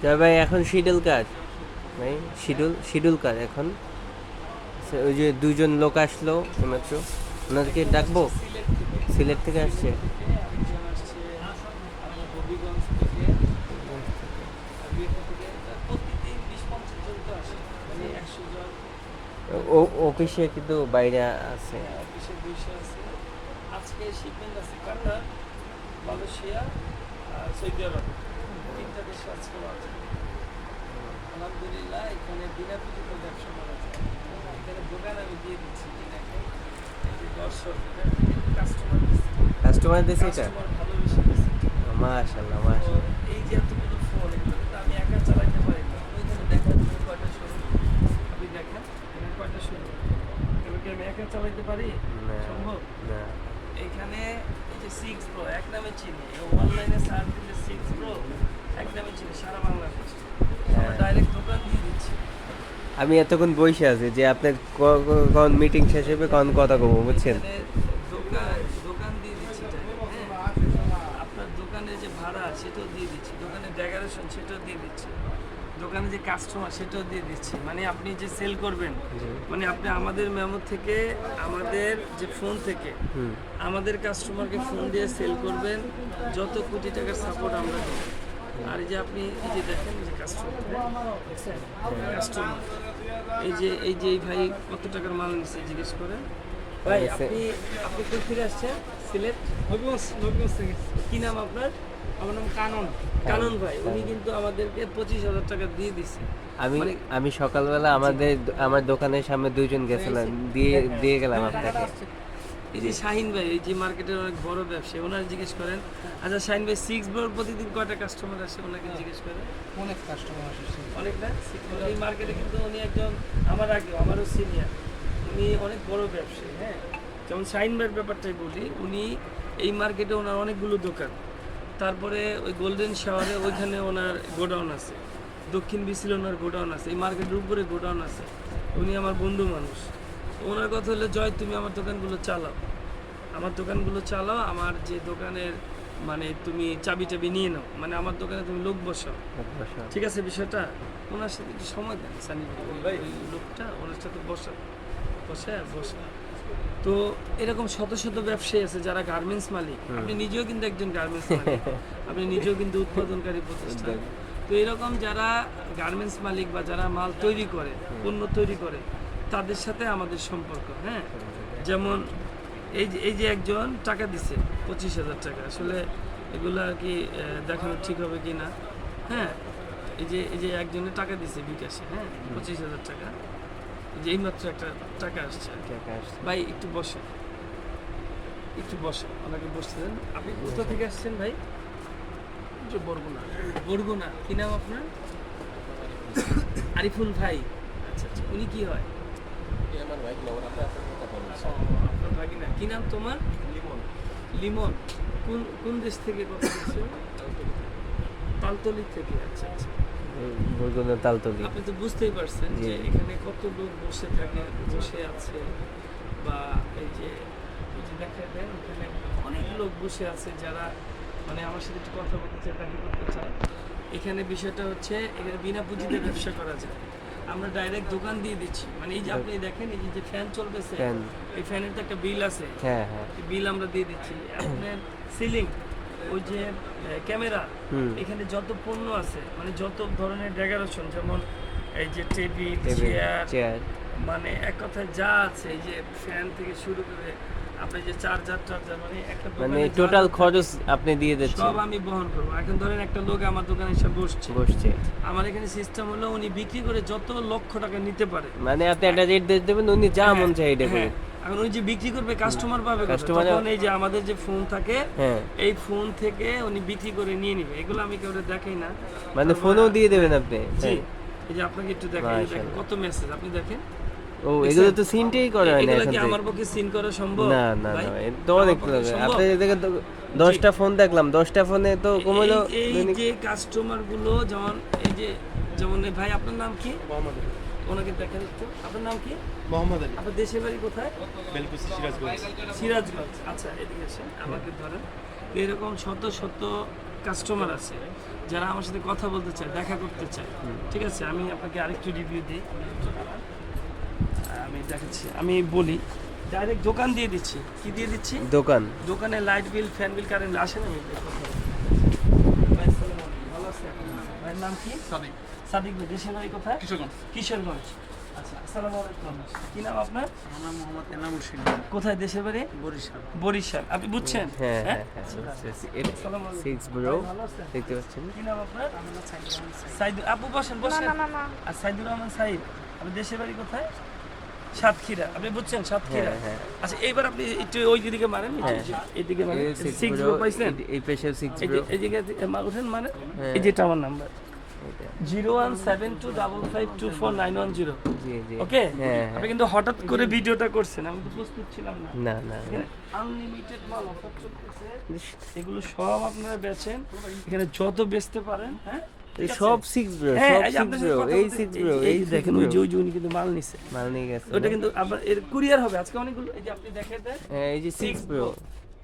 তবে ভাই, এখন শিডিউল কাজ ভাই শিডিউল শিডিউল কাজ এখন? ওই যে দুজন লোক আসলো মাত্র ওনাদেরকে ডাকবো? সিলেট থেকে আসছে? ও, অফিসে কিন্তু বাইরে আছে। আজকে শিপমেন্ট আছে কাতার মালয়েশিয়া সৌদি আরব। তিনটা দেশে আজকে আছে আলহামদুলিল্লাহ এখানে বিনা পুঁজিতে ব্যবসা করা যায়। এখানে দোকান আমি দিয়ে দিচ্ছি কিনাকে দর্শক কাস্টমার কাস্টমার দিয়েছে এটা? ভালোবেসে গেছে মাশাল্লাহ তো এই যে এতগুলো ফোন এগুলো আমি একা চালাইতে পারি না। আপনি এখানে দেখেন কয়টা শুরু আপনি দেখেন এখানে কয়টা শুরু এগুলো কি আমি একা চালাইতে পারি? না সম্ভব? না। এখানে এই যে সিক্স প্রো এক নামে চিনি অনলাইনে সার্চ হ্যাঁ। আমি এতক্ষণ বসে আছি যে আপনার কখন মিটিং শেষ হবে, কখন কথা কব বুঝছেন দোকান দিয়ে দিচ্ছি। আপনার দোকানে যে ভাড়া, সেটাও দিয়ে দিচ্ছি দোকানের ডেকোরেশন সেটাও দিয়ে দিচ্ছি দোকানে যে কাস্টমার সেটাও দিয়ে দিচ্ছি। মানে আপনি যে সেল করবেন মানে আপনি আমাদের মেমো থেকে আমাদের যে ফোন থেকে আমাদের কাস্টমারকে ফোন দিয়ে সেল করবেন যত কোটি টাকার সাপোর্ট আমরা দিই আর এই যে আপনি এই যে দেখেন যে কাস্টমার কাস্টমার এই যে এই যে এই ভাই কত টাকার মাল নিচ্ছে জিজ্ঞেস করে ভাই আপনি আপনি কোথা থেকে আসছেন? সিলেট? নবীগঞ্জ নবীগঞ্জ থেকে। কি নাম আপনার? আমার নাম কানন। কানন ভাই উনি কিন্তু আমাদেরকে পঁচিশ হাজার টাকা দিয়ে দিচ্ছে আমি মানে- আমি সকালবেলা আমাদের আমার দোকানের সামনে দুইজন গেছিলাম দিয়ে দিয়ে গেলাম আপনাকে। এই যে শাহিন ভাই এই যে মার্কেটের অনেক বড় ব্যবসায়ী ওনার জিজ্ঞেস করেন আচ্ছা শাহিন ভাই সিক্স বোর প্রতিদিন কয়টা কাস্টমার আসে? ওনাকে জিজ্ঞেস করেন। অনেক কাস্টমার আসছে অনেক না? এই মার্কেটে কিন্তু উনি একজন আমার আগে আমারও সিনিয়র উনি অনেক বড় ব্যবসায়ী হ্যাঁ। যেমন শাহিন ভাইয়ের ব্যাপারটাই বলি উনি এই মার্কেটে ওনার অনেকগুলো দোকান। তারপরে ওই গোল্ডেন শাওয়ারে ওইখানে ওনার গোডাউন আছে। দক্ষিণ বিসিলে ওনার গোডাউন আছে এই মার্কেটের উপরে গোডাউন আছে। উনি আমার বন্ধু মানুষ। ওনার কথা হলো জয় তুমি আমার দোকানগুলো চালাও। আমার দোকানগুলো চালাও আমার যে দোকানের মানে তুমি চাবি টাবি নিয়ে নাও। মানে আমার দোকানে তুমি লোক বসাও। ঠিক আছে বিষয়টা? ওনার সাথে একটু সময় দেন সানি ভাই। ওই লোকটা ওনার সাথে বসা বসে বসা তো এরকম শত শত ব্যবসায়ী আছে যারা গার্মেন্টস মালিক। আপনি নিজেও কিন্তু একজন গার্মেন্টস মালিক। আপনি নিজেও কিন্তু উৎপাদনকারী প্রতিষ্ঠান। তো এরকম যারা গার্মেন্টস মালিক বা যারা মাল তৈরি করে পণ্য তৈরি করে তাদের সাথে আমাদের সম্পর্ক হ্যাঁ? যেমন এই যে এই যে একজন টাকা দিছে পঁচিশ হাজার টাকা। আসলে এগুলো আর কি দেখানো ঠিক হবে কি না? হ্যাঁ? এই যে এই যে একজনের টাকা দিছে বিকাশে হ্যাঁ? পঁচিশ হাজার টাকা। এই যে এইমাত্র একটা টাকা আসছে আর কি। ভাই একটু বসে। একটু বসে ওনাকে বসতে দেন। আপনি কোথা থেকে আসছেন ভাই? যে বরগুনা। বরগুনা। কি নাম আপনার? আরিফুল ভাই। আচ্ছা আচ্ছা। উনি কি হয়? আপনার ভাগিনা কি নাম তোমার? লিমন। কোন কোন দেশ থেকে কথা বলছো তালতলি থেকে আচ্ছা আচ্ছা। বরগুনা তালতলি। আপনি তো বুঝতেই পারছেন যে এখানে কত লোক বসে থাকে বসে আছে বা এই যে এই যে দেখা দেন এখানে অনেক লোক বসে আছে যারা মানে আমার সাথে একটু কথা বলতে চায় দেখা করতে চায়। এখানে বিষয়টা হচ্ছে এখানে বিনা পুঁজিতে ব্যবসা করা যায়। আমরা ডাইরেক্ট দোকান দিয়ে দিচ্ছি। মানে এই যে আপনি দেখেন এই যে- ফ্যান চলতেছে। এই ফ্যানের তো একটা বিল আছে। হ্যাঁ হ্যাঁ। বিল আমরা দিয়ে দিচ্ছি। আপনার সিলিং ওই যে ক্যামেরা এখানে যত পণ্য আছে মানে যত ধরনের ডেকোরেশন যেমন এই যে টেবিল চেয়ার মানে এক কথায় যা আছে এই যে ফ্যান থেকে শুরু করে আপনি যে চার্জার টার্জার মানে একটা মানে টোটাল খরচ আপনি দিয়ে দিচ্ছেন। সব আমি বহন করব। এখন ধরেন একটা লোক আমার দোকানে এসে বসছে। বসছে। আমার এখানে সিস্টেম হলো উনি বিক্রি করে যত লক্ষ টাকা নিতে পারে। মানে আপনি একটা রেট দিয়ে দেবেন উনি যা মন চায় এটা করে হ্যাঁ, এখন উনি যে বিক্রি করবে কাস্টমার পাবে তখন এই যে আমাদের যে ফোন থাকে হ্যাঁ। এই ফোন থেকে উনি বিক্রি করে নিয়ে নিবে। এগুলো আমি কেউ দেখাই না। মানে ফোনও দিয়ে দেবেন আপনি? জি। হ্যাঁ। এই যে আপনাকে একটু দেখাই দেখেন কত মেসেজ আপনি দেখেন? ও এগুলো তো সিনটেই করা হয় না এখন কি আমার পক্ষে সিন করা সম্ভব? না না না তো অনেক লাগে। আপনি দশটা ফোন দেখলাম দশটা ফোনে তো কমলো এই- এই যে কাস্টমারগুলো যেমন এই যে যেমন ভাই আপনার নাম কি? মোহাম্মদ ওনাকে দেখেন একটু। আপনার নাম কি? মোহাম্মদ আলী। আপনার দেশের বাড়ি কোথায়? বেলকুচি সিরাজগঞ্জ। সিরাজগঞ্জ। আচ্ছা এদিকে আসেন আমাকে ধরেন। এরকম শত শত কাস্টমার আছে যারা আমার সাথে কথা বলতে চায় দেখা করতে চায়। ঠিক আছে আমি আপনাকে আরেকটু রিভিউ দিই। আমি দেখাচ্ছি আমি বলি ডাইরেক্ট দোকান দিয়ে দিচ্ছি। কি দিয়ে দিচ্ছি? দোকান। দোকানে light bill fan bill current ভাই, আসসালামু আছেন? ভাইয়ের নাম কি? সাদিক। সাদিক ভাই দেশের বাড়ি কোথায়? কিশোরগঞ্জ। কিশোরগঞ্জ। আচ্ছা আসসালামু আলাইকুম। কি নাম আপনার? আমার নাম মোহাম্মদ এনামুল সিং কোথায় দেশের বাড়ি? বরিশাল। বরিশাল। আপনি বুঝছেন? হ্যাঁ হ্যাঁ? হ্যাঁ? হ্যাঁ আসসালামু সিক্স ব্রো? দেখতে পাচ্ছেন? কি নাম আপনার? সাইদুর আপু বসেন বসেন। আর সাইদুর রহমান সাইদ আপনি দেশের বাড়ি কোথায়? সাতক্ষীরা। আপনি বুঝছেন সাতক্ষীরা? হ্যাঁ, হ্যাঁ। আচ্ছা এইবার আপনি একটু ওই দিকে মারেন হ্যাঁ। এইদিকে মারেন। সিক্স bro, পাইছেন? এই- পেশে সিক্স এই উঠেন মানে। এই যেটা আমার number zero one seven two double five two four nine one zero. Okay? আপনি কিন্তু হঠাৎ করে ভিডিওটা করছেন আমি তো প্রস্তুত ছিলাম না। না না না। আনলিমিটেড মাল অফার চলতেছে। এগুলো সব আপনারা বেচেন। এখানে যত বেচতে পারেন হ্যাঁ? সব সিক্স ব্রো হ্যাঁ, সব সিক্স ব্রো এই সিক্স ব্রো এই দেখেন ওই ওই যে কিন্তু মাল নিছে। মাল নিয়ে গেছে। ওটা কিন্তু আবার এর কুরিয়ার হবে আজকে অনেকগুলো এই যে আপনি দেখেন হ্যাঁ এই যে সিক্স ব্রো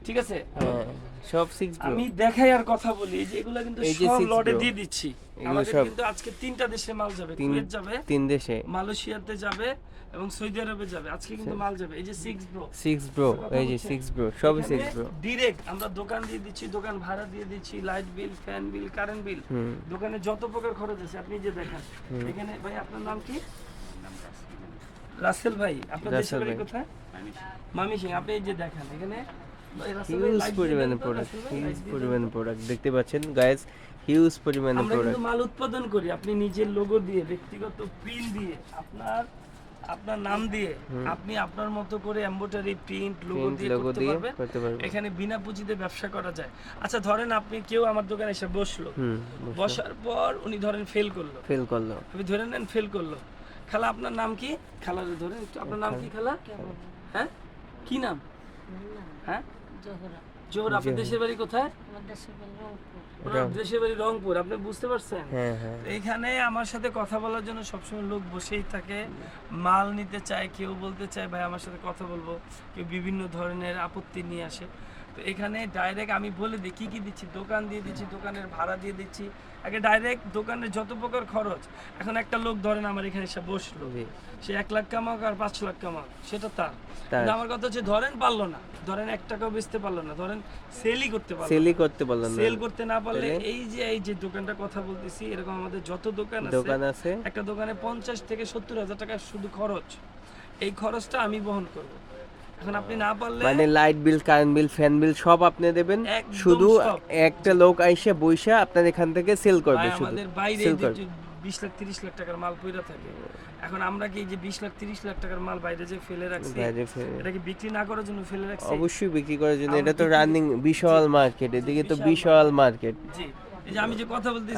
ঠিক আছে? হ্যাঁ সব সিক্স আমি দেখাই আর কথা বলি এই যে এগুলো কিন্তু সব লটে দিয়ে দিচ্ছি। আমাদের কিন্তু আজকে তিনটা দেশে মাল যাবে কুয়েত যাবে তিন দেশে। মালয়েশিয়াতে যাবে এবং সৌদি আরবে যাবে। আজকে কিন্তু মাল যাবে। এই যে সিক্স ব্রো সিক্স ব্রো এই যে সিক্স ব্রো সবই সিক্স ব্রো ডিরেক্ট আমরা দোকান দিয়ে দিচ্ছি দোকান ভাড়া দিয়ে দিচ্ছি light bill fan bill current bill দোকানে যত প্রকার খরচ আছে আপনি যে দেখেন। এখানে ভাই আপনার নাম কি? রাসেল ভাই আপনার দেশের বাড়ি কোথায়? মামি সিং। আপনি এই যে দেখেন এখানে হিউজ পরিমাণে প্রোডাক্ট হিউজ। পরিমাণে প্রোডাক্ট দেখতে পাচ্ছেন গাইস হিউজ পরিমাণে প্রোডাক্ট মাল উৎপাদন করি আপনি নিজের লোগো দিয়ে ব্যক্তিগত প্রিন্ট দিয়ে আপনার আপনার নাম দিয়ে আপনি আপনার মতো করে এমব্রয়ডারি প্রিন্ট লোগো দিয়ে করতে পারবেন। এখানে বিনা পুঁজিতে ব্যবসা করা যায়। আচ্ছা ধরেন আপনি কেউ আমার দোকানে এসে বসল। হুম বসার পর উনি ধরেন ফেল করল। ফেল করল। আপনি ধরে নেন ফেল করল। খালা আপনার নাম কি? খালারে ধরেন আপনার নাম কি খালা? হ্যাঁ? কি নাম? হ্যাঁ? জোহর। আপনার দেশের বাড়ি কোথায়? দেশের বাড়ি রংপুর আপনি বুঝতে পারছেন? হ্যাঁ হ্যাঁ। এইখানে আমার সাথে কথা বলার জন্য সবসময় লোক বসেই থাকে। মাল নিতে চায় কেউ বলতে চায় ভাই আমার সাথে কথা বলব। কেউ বিভিন্ন ধরনের আপত্তি নিয়ে আসে। তো এখানে ডাইরেক্ট আমি বলে দিই কী কী দিচ্ছি? দোকান দিয়ে দিচ্ছি দোকানের ভাড়া দিয়ে দিচ্ছি। আগে ডাইরেক্ট দোকানের যত প্রকার খরচ এখন একটা লোক ধরেন আমার এখানে এসে বসল। সে এক লাখ কামাক আর পাঁচ লাখ কামাক সেটা তার। কিন্তু আমার কথা হচ্ছে ধরেন পারল না ধরেন এক টাকাও বেচতে পারল না ধরেন সেলই করতে পারল সেলই করতে পারলাম না। সেল করতে না পারলে এই যে এই যে দোকানটা কথা বলতেছি এরকম আমাদের যত দোকান আছে দোকান আছে। একটা দোকানে পঞ্চাশ থেকে সত্তর হাজার টাকা শুধু খরচ। এই খরচটা আমি বহন করব। এখন আপনি না পারলে মানে light bill current bill fan bill সব আপনি দেবেন। শুধু একটা লোক আইসে বইসা আপনার এখান থেকে সেল করবে শুধু। আমাদের বাইরে বিশ লাখ তিরিশ লাখ টাকার মাল পইরা থাকে এখন আমরা কি যে বিশ লাখ তিরিশ লাখ টাকার মাল বাইরে যে ফেলে রাখছি এটা কি বিক্রি না করার জন্য ফেলে রাখছি? অবশ্যই বিক্রি করার জন্য। এটা তো রানিং বিশাল মার্কেট এদিকে তো বিশাল মার্কেট জি এই যে আমি যে কথা বলতেছি